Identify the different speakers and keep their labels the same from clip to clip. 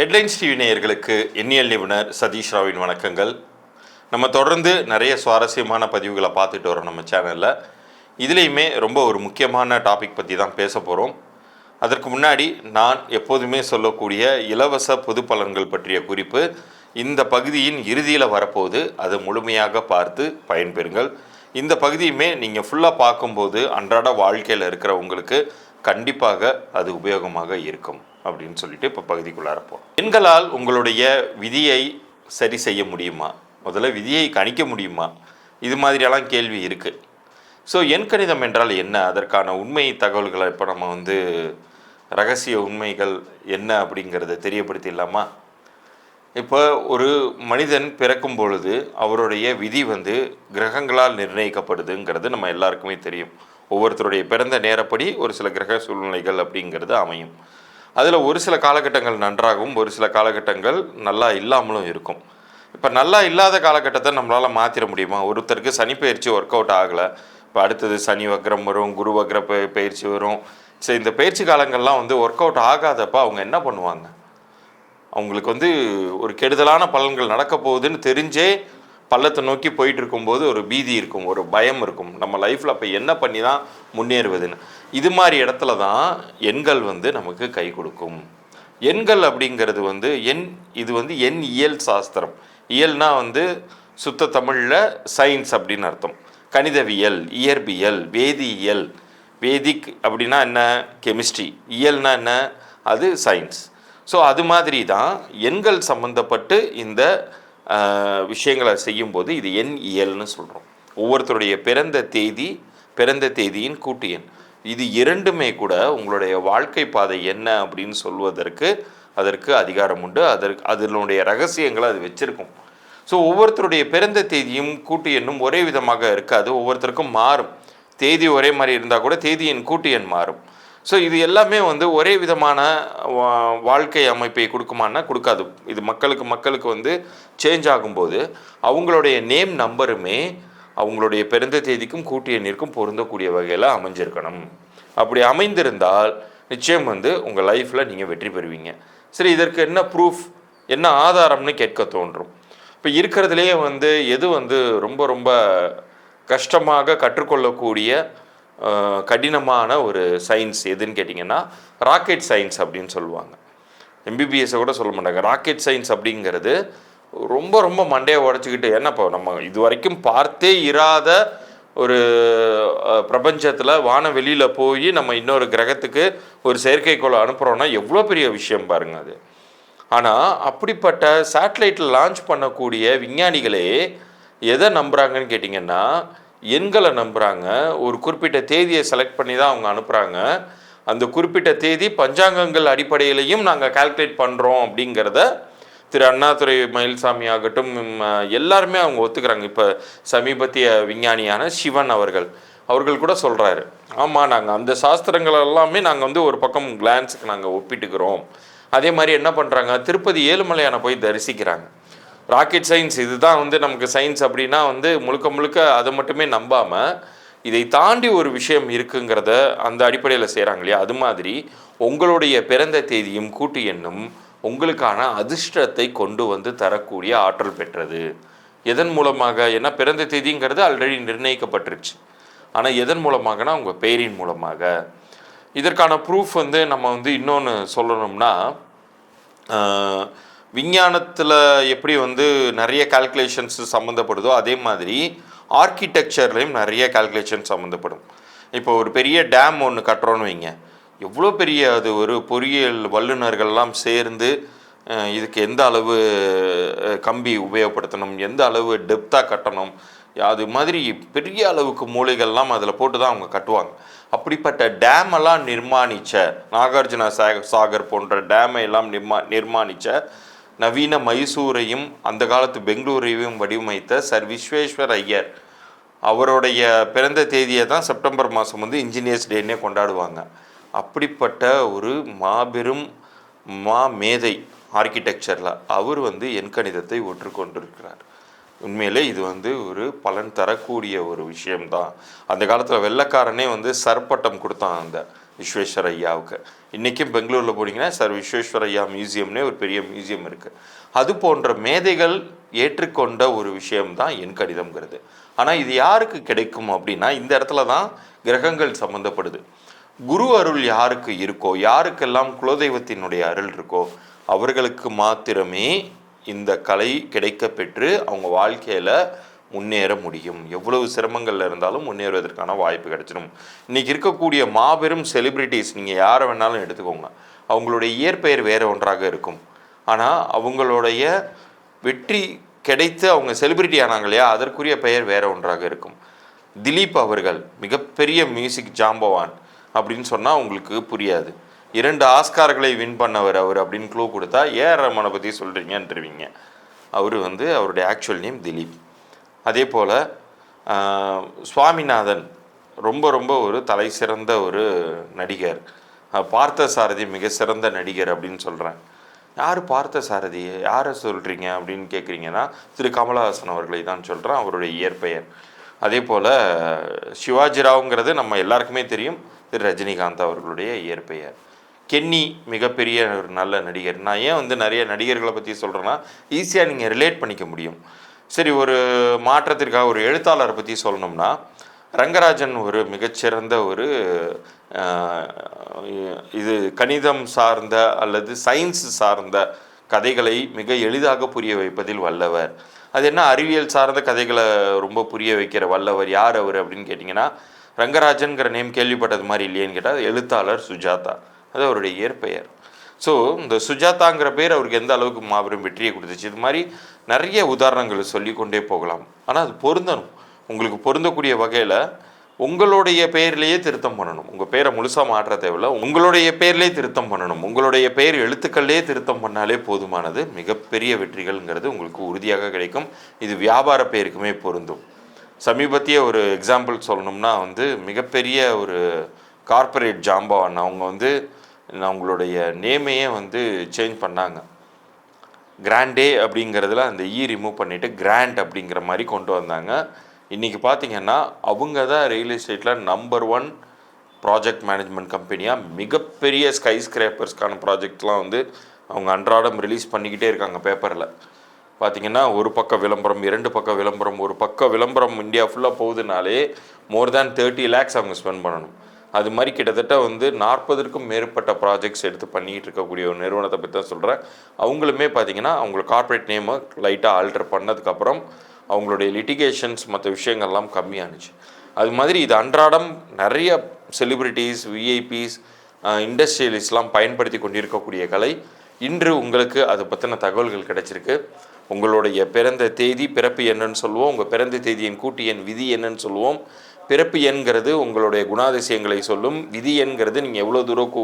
Speaker 1: Headlines TV நேயர்களுக்கு எண்ணியல் நிபுணர் சதீஷ் ராவின் வணக்கங்கள். நம்ம தொடர்ந்து நிறைய சுவாரஸ்யமான பதிவுகளை பார்த்துட்டு வரோம் நம்ம சேனலில். இதுலேயுமே ரொம்ப ஒரு முக்கியமான டாபிக் பற்றி தான் பேச போகிறோம் அதற்கு முன்னாடி நான் எப்போதுமே சொல்லக்கூடிய இலவச பொது பலன்கள் பற்றிய குறிப்பு இந்த பகுதியின் இறுதியில் வரப்போது அதை முழுமையாக பார்த்து பயன்பெறுங்கள். இந்த பகுதியுமே நீங்கள் ஃபுல்லாக பார்க்கும்போது அன்றாட வாழ்க்கையில் இருக்கிறவங்களுக்கு கண்டிப்பாக அது உபயோகமாக இருக்கும். அப்படின்னு சொல்லிட்டு இப்போ பகுதிக்குள்ளார போகிறோம் எண்களால் உங்களுடைய விதியை சரி செய்ய முடியுமா? முதல்ல விதியை கணிக்க முடியுமா? இது மாதிரியெல்லாம் கேள்வி இருக்குது ஸோ எண்கணிதம் என்றால் என்ன? அதற்கான உண்மை தகவல்களை இப்போ நம்ம வந்து ரகசிய உண்மைகள் என்ன அப்படிங்கிறத தெரியப்படுத்திடலாமா இப்போ ஒரு மனிதன் பிறக்கும் பொழுது அவருடைய விதி வந்து கிரகங்களால் நிர்ணயிக்கப்படுதுங்கிறது நம்ம எல்லாருக்குமே தெரியும். ஒவ்வொருத்தருடைய பிறந்த நேரப்படி ஒரு சில கிரக சூழ்நிலைகள் அப்படிங்கிறது அமையும். அதில் ஒரு சில காலகட்டங்கள் நன்றாகவும் ஒரு சில காலகட்டங்கள் நல்லா இல்லாமலும் இருக்கும். இப்போ நல்லா இல்லாத காலகட்டத்தை நம்மளால் மாற்றிட முடியுமா? ஒருத்தருக்கு சனி பயிற்சி ஒர்க் அவுட் ஆகலை. இப்போ அடுத்தது சனி வக்ரம் வரும் குரு வக்ர பயிற்சி வரும். சரி இந்த பயிற்சி காலங்கள்லாம் வந்து ஒர்க் அவுட் ஆகாதப்ப அவங்க என்ன பண்ணுவாங்க? அவங்களுக்கு வந்து ஒரு கெடுதலான பலன்கள் நடக்க போகுதுன்னு தெரிஞ்சே பள்ளத்தை நோக்கி போயிட்டு இருக்கும்போது ஒரு பீதி இருக்கும் ஒரு பயம் இருக்கும். நம்ம லைஃப்பில் அப்போ என்ன பண்ணி தான் முன்னேறுவதுன்னு. இது மாதிரி இடத்துல தான் எண்கள் வந்து நமக்கு கை கொடுக்கும். எண்கள் அப்படிங்கிறது வந்து எண் இது வந்து எண் இயல் சாஸ்திரம். இயல்னா வந்து சுத்த தமிழில் சயின்ஸ் அப்படின்னு அர்த்தம். கணிதவியல் இயற்பியல் வேதியியல். வேதிக் அப்படின்னா என்ன? கெமிஸ்ட்ரி இயல்னா என்ன? அது சயின்ஸ் ஸோ அது மாதிரி தான் எண்கள் சம்மந்தப்பட்டு இந்த விஷயங்களை செய்யும்போது இது எண் இயல்னு சொல்கிறோம் ஒவ்வொருத்தருடைய பிறந்த தேதி பிறந்த தேதியின் கூட்டு எண். இது இரண்டுமே கூட உங்களுடைய வாழ்க்கை பாதை என்ன அப்படின்னு சொல்வதற்கு அதற்கு அதிகாரம் உண்டு. அதற்கு அதனுடைய ரகசியங்களை அது வச்சிருக்கும். ஸோ ஒவ்வொருத்தருடைய பிறந்த தேதியும் கூட்டு எண்ணும் ஒரே விதமாக இருக்காது. ஒவ்வொருத்தருக்கும் மாறும். தேதி ஒரே மாதிரி இருந்தால் கூட தேதியின் கூட்டு எண் மாறும். ஸோ இது எல்லாமே வந்து ஒரே விதமான வா- வாழ்க்கை அமைப்பை கொடுக்குமான்னா கொடுக்காது. இது மக்களுக்கு மக்களுக்கு வந்து சேஞ்ச் ஆகும்போது அவங்களுடைய நேம் நம்பருமே அவங்களுடைய பிறந்த தேதிக்கும் கூட்டிய எண்ணிற்கும் பொருந்தக்கூடிய வகையில் அமைஞ்சிருக்கணும். அப்படி அமைந்திருந்தால் நிச்சயம் வந்து உங்கள் லைஃப்பில் நீங்கள் வெற்றி பெறுவீங்க. சரி இதற்கு என்ன ப்ரூஃப் என்ன ஆதாரம்னு கேட்க தோன்றும். இப்போ இருக்கிறதுலேயே வந்து எது வந்து ரொம்ப ரொம்ப கஷ்டமாக கற்றுக்கொள்ளக்கூடிய கடினமான ஒரு சயின்ஸ் எதுன்னு கேட்டிங்கன்னா ராக்கெட் சயின்ஸ் அப்படின்னு சொல்லுவாங்க. எம்பிபிஎஸ்ஸை கூட சொல்ல மாட்டாங்க. ராக்கெட் சயின்ஸ் அப்படிங்கிறது ரொம்ப ரொம்ப மண்டையை உடச்சிக்கிட்டு ஏன்னா இப்போ நம்ம இது வரைக்கும் பார்த்தே இராத ஒரு பிரபஞ்சத்தில் வானவெளியில் போய் நம்ம இன்னொரு கிரகத்துக்கு ஒரு செயற்கைக்கோளை அனுப்புகிறோன்னா எவ்வளோ பெரிய விஷயம் பாருங்க அது. ஆனால் அப்படிப்பட்ட சேட்டலைட்டில் லான்ச் பண்ணக்கூடிய விஞ்ஞானிகளே எதை நம்புகிறாங்கன்னு கேட்டிங்கன்னா எண்களை நம்புகிறாங்க ஒரு குறிப்பிட்ட தேதியை செலக்ட் பண்ணி தான் அவங்க அனுப்புகிறாங்க அந்த குறிப்பிட்ட தேதி பஞ்சாங்கங்கள் அடிப்படையிலையும் நாங்கள் கால்குலேட் பண்ணுறோம் அப்படிங்கிறத திரு அண்ணாதுரை மயில்சாமி ஆகட்டும் எல்லாருமே அவங்க ஒத்துக்கிறாங்க. இப்போ சமீபத்திய விஞ்ஞானியான சிவன் அவர்கள் அவர்கள் கூட சொல்கிறாரு ஆமாம் நாங்கள் அந்த சாஸ்திரங்கள் எல்லாமே நாங்கள் வந்து ஒரு பக்கம் கிளான்ஸுக்கு நாங்கள் ஒப்பிட்டுக்கிறோம். அதே மாதிரி என்ன பண்ணுறாங்க திருப்பதி ஏழுமலையான போய் தரிசிக்கிறாங்க. ராக்கெட் சயின்ஸ் இதுதான் வந்து நமக்கு சயின்ஸ் அப்படின்னா வந்து முழுக்க முழுக்க அதை மட்டுமே நம்பாமல் இதை தாண்டி ஒரு விஷயம் இருக்குங்கிறத அந்த அடிப்படையில் செய்கிறாங்க இல்லையா? அது மாதிரி உங்களுடைய பிறந்த தேதியும் கூட்டு எண்ணும் உங்களுக்கான அதிர்ஷ்டத்தை கொண்டு வந்து தரக்கூடிய ஆற்றல் பெற்றது. எதன் மூலமாக? ஏன்னா பிறந்த தேதிங்கிறது ஆல்ரெடி நிர்ணயிக்கப்பட்டுருச்சு. ஆனால் எதன் மூலமாகனா? உங்கள் பெயரின் மூலமாக. இதற்கான ப்ரூஃப் வந்து நம்ம வந்து இன்னொன்று சொல்லணும்னா விஞ்ஞானத்தில் எப்படி வந்து நிறைய கால்குலேஷன்ஸ் சம்மந்தப்படுதோ அதே மாதிரி ஆர்கிடெக்சர்லேயும் நிறைய கால்குலேஷன் சம்மந்தப்படும் இப்போ ஒரு பெரிய டேம் ஒன்று கட்டுறோன்னு வைங்க. எவ்வளோ பெரிய அது ஒரு பொறியியல் வல்லுநர்கள்லாம் சேர்ந்து இதுக்கு எந்த அளவு கம்பி உபயோகப்படுத்தணும் எந்த அளவு டெப்த்தாக கட்டணும் அது மாதிரி பெரிய அளவுக்கு மூளைகள்லாம் அதில் போட்டு தான் அவங்க கட்டுவாங்க. அப்படிப்பட்ட டேமெல்லாம் நிர்மாணித்த நிர்மாணிச்ச நாகார்ஜுன சா- சாகர் போன்ற டேமை எல்லாம் நிர்மா நிர்மாணித்த நவீன மைசூரையும் அந்த காலத்து பெங்களூரையும் வடிவமைத்த சர் விஸ்வேஸ்வர் ஐயர். அவருடைய பிறந்த தேதியை தான் செப்டம்பர் மாதம் வந்து இன்ஜினியர்ஸ் டேன்னே கொண்டாடுவாங்க. அப்படிப்பட்ட ஒரு மாபெரும் மா மேதை ஆர்கிடெக்சரில் அவர் வந்து எண்கணிதத்தை ஒற்றுக்கொண்டிருக்கிறார் உண்மையிலே இது வந்து ஒரு பலன் தரக்கூடிய ஒரு விஷயம்தான். அந்த காலத்தில் வெள்ளைக்காரனே வந்து சர்பட்டம் கொடுத்தான் அந்த விஸ்வேஸ்வர ஐயாவுக்கு இன்றைக்கும் பெங்களூரில் போனீங்கன்னா சார் விஸ்வேஸ்வர ஐயா மியூசியம்னே ஒரு பெரிய மியூசியம் இருக்குது அது போன்ற மேதைகள் ஏற்றுக்கொண்ட ஒரு விஷயம்தான் என் கடிதம்ங்கிறது. ஆனால் இது யாருக்கு கிடைக்கும் அப்படின்னா இந்த இடத்துல தான் கிரகங்கள் சம்மந்தப்படுது குரு அருள் யாருக்கு இருக்கோ யாருக்கெல்லாம் குலதெய்வத்தினுடைய அருள் இருக்கோ அவர்களுக்கு மாத்திரமே இந்த கலை கிடைக்க பெற்று அவங்க வாழ்க்கையில் முன்னேற முடியும். எவ்வளவு சிரமங்கள் இருந்தாலும் முன்னேறுவதற்கான வாய்ப்பு கிடைச்சிடும். இன்றைக்கி இருக்கக்கூடிய மாபெரும் செலிப்ரிட்டிஸ் நீங்கள் யாரை வேணாலும் எடுத்துக்கோங்க. அவங்களுடைய இயற்பெயர் வேறு ஒன்றாக இருக்கும். ஆனால் அவங்களுடைய வெற்றி கிடைத்து அவங்க செலிபிரிட்டி ஆனாங்க இல்லையா? அதற்குரிய பெயர் வேறு ஒன்றாக இருக்கும். திலீப் அவர்கள் மிகப்பெரிய மியூசிக் ஜாம்பவான் அப்படின்னு சொன்னால் உங்களுக்கு புரியாது. இரண்டு ஆஸ்கார்களை வின் பண்ணவர் அவர் அப்படின்னு க்ளூ கொடுத்தா ஏஆர் ரமனை பற்றி சொல்கிறீங்கன்றவீங்க அவர் வந்து அவருடைய ஆக்சுவல் நேம் திலீப். அதே போல் சுவாமிநாதன் ரொம்ப ரொம்ப ஒரு தலை சிறந்த ஒரு நடிகர். பார்த்த சாரதி மிக சிறந்த நடிகர் அப்படின்னு சொல்கிறேன் யார் பார்த்த சாரதி யாரை சொல்கிறீங்க அப்படின்னு கேட்குறீங்கன்னா திரு கமலஹாசன் அவர்களை தான் சொல்கிறேன் அவருடைய இயற்பெயர். அதே போல் சிவாஜிராவுங்கிறது நம்ம எல்லாருக்குமே தெரியும் திரு ரஜினிகாந்த் அவர்களுடைய இயற்பெயர். கென்னி மிகப்பெரிய ஒரு நல்ல நடிகர். நான் ஏன் வந்து நிறைய நடிகர்களை பற்றி சொல்கிறேன்னா ஈஸியாக நீங்கள் ரிலேட் பண்ணிக்க முடியும். சரி ஒரு மாற்றத்திற்காக ஒரு எழுத்தாளரை பற்றி சொல்லணும்னா ரங்கராஜன் ஒரு மிகச்சிறந்த ஒரு இது கணிதம் சார்ந்த அல்லது சயின்ஸ் சார்ந்த கதைகளை மிக எளிதாக புரிய வைப்பதில் வல்லவர். அது என்ன அறிவியல் சார்ந்த கதைகளை ரொம்ப புரிய வைக்கிற வல்லவர் யார் அவர் அப்படின்னு கேட்டிங்கன்னா ரங்கராஜன்கிற நேம் கேள்விப்பட்டது மாதிரி இல்லையேன்னு கேட்டால் எழுத்தாளர் சுஜாதா. அது அவருடைய இயற்பெயர். ஸோ இந்த சுஜாதாங்கிற பேர் அவருக்கு எந்த அளவுக்கு மாபெரும் வெற்றியை கொடுத்துச்சு? இது மாதிரி நிறைய உதாரணங்களை சொல்லிக்கொண்டே போகலாம். ஆனால் அது பொருந்தணும். உங்களுக்கு பொருந்தக்கூடிய வகையில் உங்களுடைய பெயர்லேயே திருத்தம் பண்ணணும். உங்கள் பேரை முழுசாக மாற்ற தேவையில்ல. உங்களுடைய பேர்லேயே திருத்தம் பண்ணணும். உங்களுடைய பெயர் எழுத்துக்கள்லேயே திருத்தம் பண்ணாலே போதுமானது. மிகப்பெரிய வெற்றிகள்ங்கிறது உங்களுக்கு உறுதியாக கிடைக்கும். இது வியாபார பெயருக்குமே பொருந்தும். சமீபத்திய ஒரு எக்ஸாம்பிள் சொல்லணும்னா வந்து மிகப்பெரிய ஒரு கார்ப்பரேட் ஜாம்பவான். அவங்க வந்து அவங்களுடைய நேமையே வந்து சேஞ்ச் பண்ணாங்க. கிராண்டே அப்படிங்கிறதுல அந்த e இ ரிமூவ் பண்ணிவிட்டு கிராண்ட் அப்படிங்கிற மாதிரி கொண்டு வந்தாங்க. இன்றைக்கி பார்த்தீங்கன்னா அவங்க தான் ரியல் எஸ்டேட்டில் நம்பர் ஒன் ப்ராஜெக்ட் மேனேஜ்மெண்ட் கம்பெனியாக மிகப்பெரிய ஸ்கை ஸ்கிரேப்பர்ஸ்க்கான ப்ராஜெக்ட்லாம் வந்து அவங்க அன்றாடம் ரிலீஸ் பண்ணிக்கிட்டே இருக்காங்க பேப்பரில் பார்த்தீங்கன்னா ஒரு பக்கம் விளம்பரம் இரண்டு பக்கம் விளம்பரம் ஒரு பக்கம் விளம்பரம் இந்தியா ஃபுல்லாக போகுதுனாலே மோர் தேன் தேர்ட்டி லேக்ஸ் அவங்க ஸ்பெண்ட் பண்ணணும். அது மாதிரி கிட்டத்தட்ட வந்து நாற்பதற்கும் மேற்பட்ட ப்ராஜெக்ட்ஸ் எடுத்து பண்ணிகிட்டு இருக்கக்கூடிய ஒரு நிறுவனத்தை பற்றி தான் சொல்கிறேன் அவங்களுமே பார்த்தீங்கன்னா அவங்களோட கார்ப்பரேட் நேமை லைட்டாக ஆல்டர் பண்ணதுக்கப்புறம் அவங்களுடைய லிட்டிகேஷன்ஸ் மற்ற விஷயங்கள்லாம் கம்மியானுச்சு. அது மாதிரி இது அன்றாடம் நிறைய செலிபிரிட்டிஸ் விஐபிஸ் இண்டஸ்ட்ரியலிஸ்ட்லாம் பயன்படுத்தி கொண்டிருக்கக்கூடிய கலை. இன்று உங்களுக்கு அதை பற்றின தகவல்கள் கிடைச்சிருக்கு. உங்களுடைய பிறந்த தேதி பிறப்பு என்னன்னு சொல்லுவோம். உங்கள் பிறந்த தேதியின் கூட்டு என் விதி என்னன்னு சொல்லுவோம். பிறப்பு எண்கிறது உங்களுடைய குணாதிசயங்களை சொல்லும் விதி எண்கிறது நீங்கள் எவ்வளோ தூரம்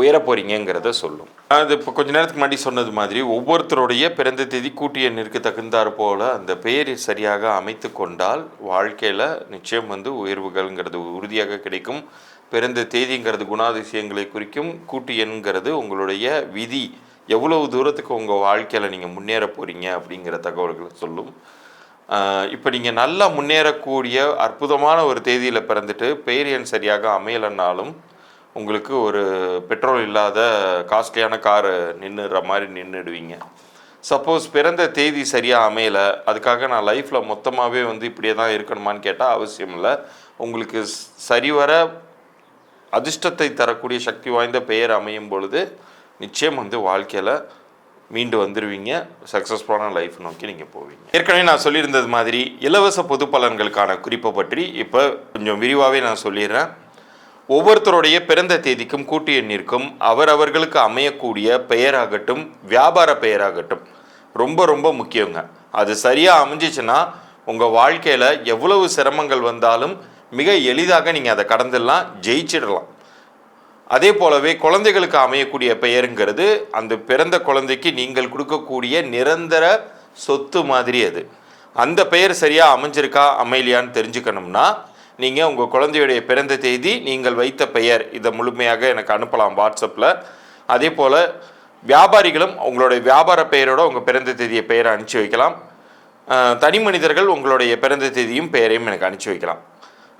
Speaker 1: உயர போகிறீங்கிறத சொல்லும். அது இப்போ கொஞ்ச நேரத்துக்கு முன்னாடி சொன்னது மாதிரி ஒவ்வொருத்தருடைய பிறந்த தேதி கூட்டு எண்ணிற்கு தகுந்தாற் போல் அந்த பெயர் சரியாக அமைத்து கொண்டால் வாழ்க்கையில் நிச்சயம் வந்து உயர்வுகள்ங்கிறது உறுதியாக கிடைக்கும். பிறந்த தேதிங்கிறது குணாதிசயங்களை குறிக்கும். கூட்டு எண்கிறது உங்களுடைய விதி. எவ்வளவு தூரத்துக்கு உங்கள் வாழ்க்கையில் நீங்கள் முன்னேற போகிறீங்க அப்படிங்கிற தகவல்களை சொல்லும். இப்போ நீங்கள் நல்லா முன்னேறக்கூடிய அற்புதமான ஒரு தேதியில் பிறந்துட்டு பெயர் எண் சரியாக அமையலைன்னாலும் உங்களுக்கு ஒரு பெட்ரோல் இல்லாத காஸ்ட்லியான காரு நின்றுற மாதிரி நின்றுடுவீங்க சப்போஸ் பிறந்த தேதி சரியாக அமையலை அதுக்காக நான் லைஃப்பில் மொத்தமாகவே வந்து இப்படியே தான் இருக்கணுமான்னு கேட்டால் அவசியம் இல்லை. உங்களுக்கு சரிவர அதிர்ஷ்டத்தை தரக்கூடிய சக்தி வாய்ந்த பெயர் அமையும் பொழுது நிச்சயம் வந்து வாழ்க்கையில் மீண்டு வந்துடுவீங்க சக்ஸஸ்ஃபுல்லான லைஃப் நோக்கி நீங்கள் போவீங்க. ஏற்கனவே நான் சொல்லியிருந்தது மாதிரி இலவச பொது பலன்களுக்கான குறிப்பை பற்றி இப்போ கொஞ்சம் விரிவாகவே நான் சொல்லிடுறேன். ஒவ்வொருத்தருடைய பிறந்த தேதிக்கும் கூட்டு எண்ணிற்கும் அவரவர்களுக்கு அமையக்கூடிய பெயராகட்டும் வியாபார பெயராகட்டும் ரொம்ப ரொம்ப முக்கியங்க. அது சரியாக அமைஞ்சிச்சுன்னா உங்கள் வாழ்க்கையில் எவ்வளவு சிரமங்கள் வந்தாலும் மிக எளிதாக நீங்கள் அதை கடந்துடலாம் ஜெயிச்சிடலாம். அதே போலவே குழந்தைகளுக்கு அமையக்கூடிய பெயருங்கிறது அந்த பிறந்த குழந்தைக்கு நீங்கள் கொடுக்கக்கூடிய நிரந்தர சொத்து மாதிரி அது. அந்த பெயர் சரியாக அமைஞ்சிருக்கா அமையலையான்னு தெரிஞ்சுக்கணும்னா நீங்கள் உங்கள் குழந்தையுடைய பிறந்த தேதி நீங்கள் வைத்த பெயர் இதை முழுமையாக எனக்கு அனுப்பலாம் வாட்ஸ்அப்பில். அதே போல் வியாபாரிகளும் உங்களுடைய வியாபார பெயரோட உங்கள் பிறந்த தேதியை பெயரை அனுப்பிச்சி வைக்கலாம். தனி மனிதர்கள் உங்களுடைய பிறந்த தேதியும் பெயரையும் எனக்கு அனுப்பிச்சி வைக்கலாம்.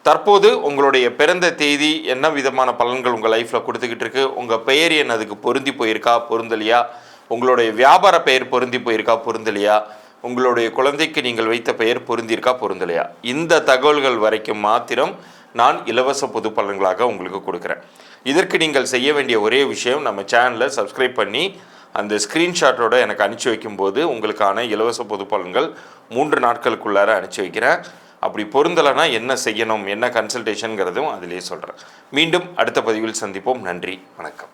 Speaker 1: தற்போது உங்களுடைய பிறந்த தேதி என்ன விதமான பலன்கள் உங்கள் லைஃப்பில் கொடுத்துக்கிட்டு இருக்கு? உங்கள் பெயர் என்ன? அதுக்கு பொருந்தி போயிருக்கா? பொருந்தலையா? உங்களுடைய வியாபார பெயர் பொருந்தி போயிருக்கா? பொருந்தலையா? உங்களுடைய குழந்தைக்கு நீங்கள் வைத்த பெயர் பொருந்திருக்கா பொருந்தலையா? இந்த தகவல்கள் வரைக்கும் மாத்திரம் நான் இலவச பொது பலன்களாக உங்களுக்கு கொடுக்குறேன். இதற்கு நீங்கள் செய்ய வேண்டிய ஒரே விஷயம் நம்ம சேனலை சப்ஸ்கிரைப் பண்ணி அந்த ஸ்க்ரீன்ஷாட்டோட எனக்கு அனுப்பிச்சி வைக்கும்போது உங்களுக்கான இலவச பொது பலன்கள் மூன்று நாட்களுக்குள்ளார அனுப்பிச்சி வைக்கிறேன். அப்படி பொருந்தலைன்னா என்ன செய்யணும் என்ன கன்சல்டேஷனுங்கிறதும் அதிலே சொல்கிறேன் மீண்டும் அடுத்த பதிவில் சந்திப்போம். நன்றி வணக்கம்.